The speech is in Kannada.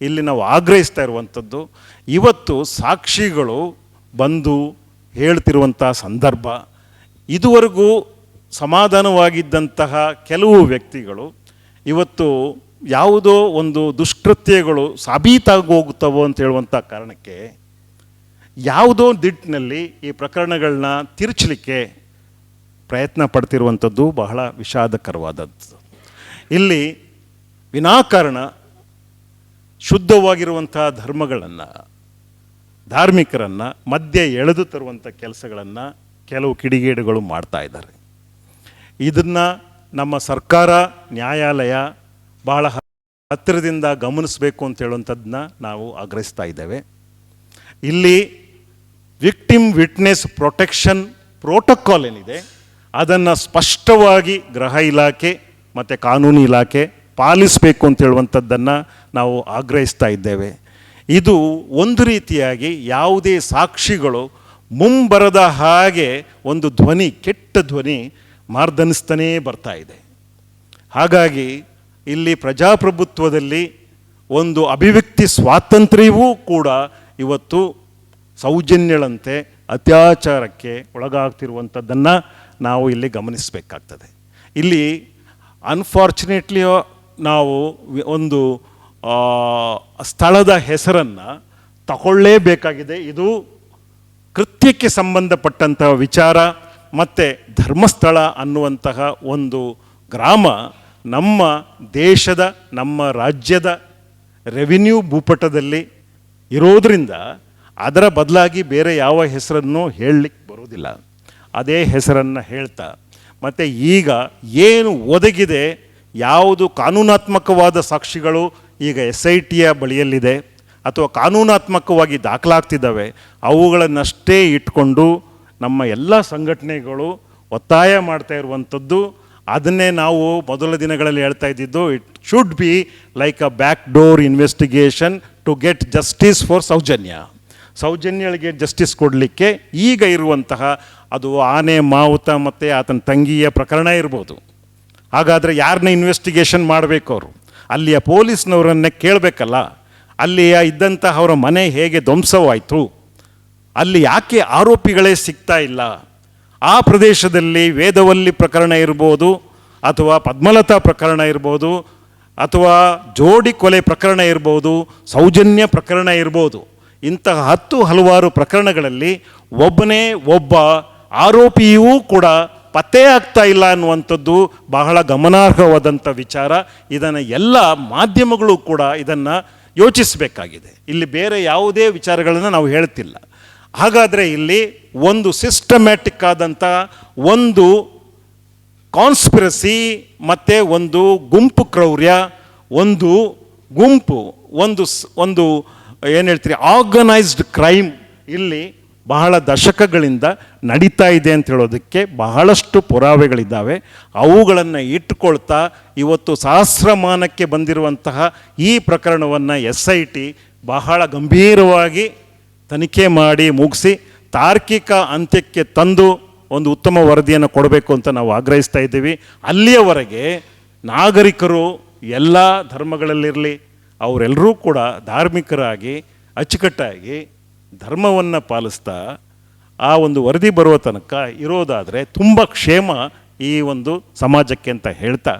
ಇಲ್ಲಿ ನಾವು ಆಗ್ರಹಿಸ್ತಾ ಇರುವಂಥದ್ದು, ಇವತ್ತು ಸಾಕ್ಷಿಗಳು ಬಂದು ಹೇಳ್ತಿರುವಂಥ ಸಂದರ್ಭ, ಇದುವರೆಗೂ ಸಮಾಧಾನವಾಗಿದ್ದಂತಹ ಕೆಲವು ವ್ಯಕ್ತಿಗಳು ಇವತ್ತು ಯಾವುದೋ ಒಂದು ದುಷ್ಕೃತ್ಯಗಳು ಸಾಬೀತಾಗಿ ಹೋಗುತ್ತವೋ ಅಂತ ಹೇಳುವಂಥ ಕಾರಣಕ್ಕೆ ಯಾವುದೋ ದಿಟ್ಟಿನಲ್ಲಿ ಈ ಪ್ರಕರಣಗಳನ್ನ ತಿರುಚಲಿಕ್ಕೆ ಪ್ರಯತ್ನ ಪಡ್ತಿರುವಂಥದ್ದು ಬಹಳ ವಿಷಾದಕರವಾದದ್ದು. ಇಲ್ಲಿ ವಿನಾಕಾರಣ ಶುದ್ಧವಾಗಿರುವಂಥ ಧರ್ಮಗಳನ್ನು, ಧಾರ್ಮಿಕರನ್ನು, ಮಧ್ಯೆ ಎಳೆದು ತರುವಂಥ ಕೆಲಸಗಳನ್ನು ಕೆಲವು ಕಿಡಿಗೇಡುಗಳು ಮಾಡ್ತಾ ಇದ್ದಾರೆ. ಇದನ್ನು ನಮ್ಮ ಸರ್ಕಾರ, ನ್ಯಾಯಾಲಯ ಬಹಳ ಹತ್ತಿರದಿಂದ ಗಮನಿಸಬೇಕು ಅಂತ ಹೇಳುವಂಥದ್ದನ್ನ ನಾವು ಆಗ್ರಹಿಸ್ತಾ ಇದ್ದೇವೆ. ಇಲ್ಲಿ ವಿಕ್ಟಿಮ್ ವಿಟ್ನೆಸ್ ಪ್ರೊಟೆಕ್ಷನ್ ಪ್ರೋಟೋಕಾಲ್ ಏನಿದೆ, ಅದನ್ನು ಸ್ಪಷ್ಟವಾಗಿ ಗೃಹ ಇಲಾಖೆ ಮತ್ತು ಕಾನೂನು ಇಲಾಖೆ ಪಾಲಿಸಬೇಕು ಅಂತ ಹೇಳುವಂಥದ್ದನ್ನು ನಾವು ಆಗ್ರಹಿಸ್ತಾ ಇದ್ದೇವೆ. ಇದು ಒಂದು ರೀತಿಯಾಗಿ ಯಾವುದೇ ಸಾಕ್ಷಿಗಳು ಮುಂಬರದ ಹಾಗೆ ಒಂದು ಧ್ವನಿ, ಕೆಟ್ಟ ಧ್ವನಿ ಮಾರ್ದನಿಸ್ತಾನೇ ಬರ್ತಾ ಇದೆ. ಹಾಗಾಗಿ ಇಲ್ಲಿ ಪ್ರಜಾಪ್ರಭುತ್ವದಲ್ಲಿ ಒಂದು ಅಭಿವ್ಯಕ್ತಿ ಸ್ವಾತಂತ್ರ್ಯವೂ ಕೂಡ ಇವತ್ತು ಸೌಜನ್ಯಳಂತೆ ಅತ್ಯಾಚಾರಕ್ಕೆ ಒಳಗಾಗ್ತಿರುವಂಥದ್ದನ್ನು ನಾವು ಇಲ್ಲಿ ಗಮನಿಸಬೇಕಾಗ್ತದೆ. ಇಲ್ಲಿ ಅನ್ಫಾರ್ಚುನೇಟ್ಲಿ ನಾವು ಒಂದು ಸ್ಥಳದ ಹೆಸರನ್ನು ತಗೊಳ್ಳೇಬೇಕಾಗಿದೆ. ಇದು ಕೃತ್ಯಕ್ಕೆ ಸಂಬಂಧಪಟ್ಟಂತಹ ವಿಚಾರ ಮತ್ತು ಧರ್ಮಸ್ಥಳ ಅನ್ನುವಂತಹ ಒಂದು ಗ್ರಾಮ ನಮ್ಮ ದೇಶದ, ನಮ್ಮ ರಾಜ್ಯದ ರೆವಿನ್ಯೂ ಭೂಪಟದಲ್ಲಿ ಇರೋದರಿಂದ ಅದರ ಬದಲಾಗಿ ಬೇರೆ ಯಾವ ಹೆಸರನ್ನು ಹೇಳಲಿಕ್ಕೆ ಬರೋದಿಲ್ಲ ಅದೇ ಹೆಸರನ್ನು ಹೇಳ್ತಾ, ಮತ್ತು ಈಗ ಏನು ಒದಗಿದೆ ಯಾವುದು ಕಾನೂನಾತ್ಮಕವಾದ ಸಾಕ್ಷಿಗಳು ಈಗ ಎಸ್ ಐ ಟಿಯ ಬಳಿಯಲ್ಲಿದೆ ಅಥವಾ ಕಾನೂನಾತ್ಮಕವಾಗಿ ದಾಖಲಾಗ್ತಿದ್ದಾವೆ, ಅವುಗಳನ್ನಷ್ಟೇ ಇಟ್ಕೊಂಡು ನಮ್ಮ ಎಲ್ಲ ಸಂಘಟನೆಗಳು ಒತ್ತಾಯ ಮಾಡ್ತಾ ಇರುವಂಥದ್ದು, ಅದನ್ನೇ ನಾವು ಮೊದಲ ದಿನಗಳಲ್ಲಿ ಹೇಳ್ತಾ ಇದ್ದಿದ್ದು it should be like a back door investigation to get justice for Sowjanya. ಸೌಜನ್ಯಗಳಿಗೆ justice ಕೊಡಲಿಕ್ಕೆ ಈಗ ಇರುವಂತಹ ಅದು ಆನೆ, ಮಾವುತ ಮತ್ತು ಆತನ ತಂಗಿಯ ಪ್ರಕರಣ ಇರ್ಬೋದು. ಹಾಗಾದರೆ ಯಾರನ್ನ ಇನ್ವೆಸ್ಟಿಗೇಷನ್ ಮಾಡಬೇಕು ಅವರು? ಅಲ್ಲಿಯ ಪೊಲೀಸ್ನವರನ್ನೇ ಕೇಳಬೇಕಲ್ಲ? ಅಲ್ಲಿಯ ಇದ್ದಂತಹ ಅವರ ಮನೆ ಹೇಗೆ ಧ್ವಂಸವಾಯಿತು? ಅಲ್ಲಿ ಯಾಕೆ ಆರೋಪಿಗಳೇ ಸಿಗ್ತಾ ಇಲ್ಲ? ಆ ಪ್ರದೇಶದಲ್ಲಿ ವೇದವಲ್ಲಿ ಪ್ರಕರಣ ಇರ್ಬೋದು, ಅಥವಾ ಪದ್ಮಲತಾ ಪ್ರಕರಣ ಇರ್ಬೋದು, ಅಥವಾ ಜೋಡಿ ಕೊಲೆ ಪ್ರಕರಣ ಇರ್ಬೋದು, ಸೌಜನ್ಯ ಪ್ರಕರಣ ಇರ್ಬೋದು, ಇಂತಹ ಹತ್ತು ಹಲವಾರು ಪ್ರಕರಣಗಳಲ್ಲಿ ಒಬ್ಬನೇ ಒಬ್ಬ ಆರೋಪಿಯೂ ಕೂಡ ಪತ್ತೆ ಆಗ್ತಾ ಇಲ್ಲ ಅನ್ನುವಂಥದ್ದು ಬಹಳ ಗಮನಾರ್ಹವಾದಂಥ ವಿಚಾರ. ಇದನ್ನು ಎಲ್ಲ ಮಾಧ್ಯಮಗಳು ಕೂಡ ಇದನ್ನು ಯೋಚಿಸಬೇಕಾಗಿದೆ. ಇಲ್ಲಿ ಬೇರೆ ಯಾವುದೇ ವಿಚಾರಗಳನ್ನು ನಾವು ಹೇಳ್ತಿಲ್ಲ. ಹಾಗಾದರೆ ಇಲ್ಲಿ ಒಂದು ಸಿಸ್ಟಮ್ಯಾಟಿಕ್ ಆದಂಥ ಒಂದು ಕಾನ್ಸ್ಪಿರಸಿ ಮತ್ತು ಒಂದು ಗುಂಪು ಕ್ರೌರ್ಯ, ಒಂದು ಗುಂಪು, ಒಂದು ಒಂದು ಏನು ಹೇಳ್ತೀರಿ ಆರ್ಗನೈಸ್ಡ್ ಕ್ರೈಮ್ ಇಲ್ಲಿ ಬಹಳ ದಶಕಗಳಿಂದ ನಡೀತಾ ಇದೆ ಅಂತ ಹೇಳೋದಕ್ಕೆ ಬಹಳಷ್ಟು ಪುರಾವೆಗಳಿದ್ದಾವೆ. ಅವುಗಳನ್ನು ಇಟ್ಟುಕೊಳ್ತಾ ಇವತ್ತು ಸಹಸ್ರಮಾನಕ್ಕೆ ಬಂದಿರುವಂತಹ ಈ ಪ್ರಕರಣವನ್ನು ಎಸ್ ಐ ಟಿ ಬಹಳ ಗಂಭೀರವಾಗಿ ತನಿಖೆ ಮಾಡಿ ಮುಗಿಸಿ ತಾರ್ಕಿಕ ಅಂತ್ಯಕ್ಕೆ ತಂದು ಒಂದು ಉತ್ತಮ ವರದಿಯನ್ನು ಕೊಡಬೇಕು ಅಂತ ನಾವು ಆಗ್ರಹಿಸ್ತಾ ಇದ್ದೀವಿ. ಅಲ್ಲಿಯವರೆಗೆ ನಾಗರಿಕರು ಎಲ್ಲ ಧರ್ಮಗಳಲ್ಲಿರಲಿ, ಅವರೆಲ್ಲರೂ ಕೂಡ ಧಾರ್ಮಿಕರಾಗಿ ಅಚ್ಚುಕಟ್ಟಾಗಿ ಧರ್ಮವನ್ನು ಪಾಲಿಸ್ತಾ ಆ ಒಂದು ವರದಿ ಬರುವ ತನಕ ಇರೋದಾದರೆ ತುಂಬ ಕ್ಷೇಮ ಈ ಒಂದು ಸಮಾಜಕ್ಕೆ ಅಂತ ಹೇಳ್ತಾ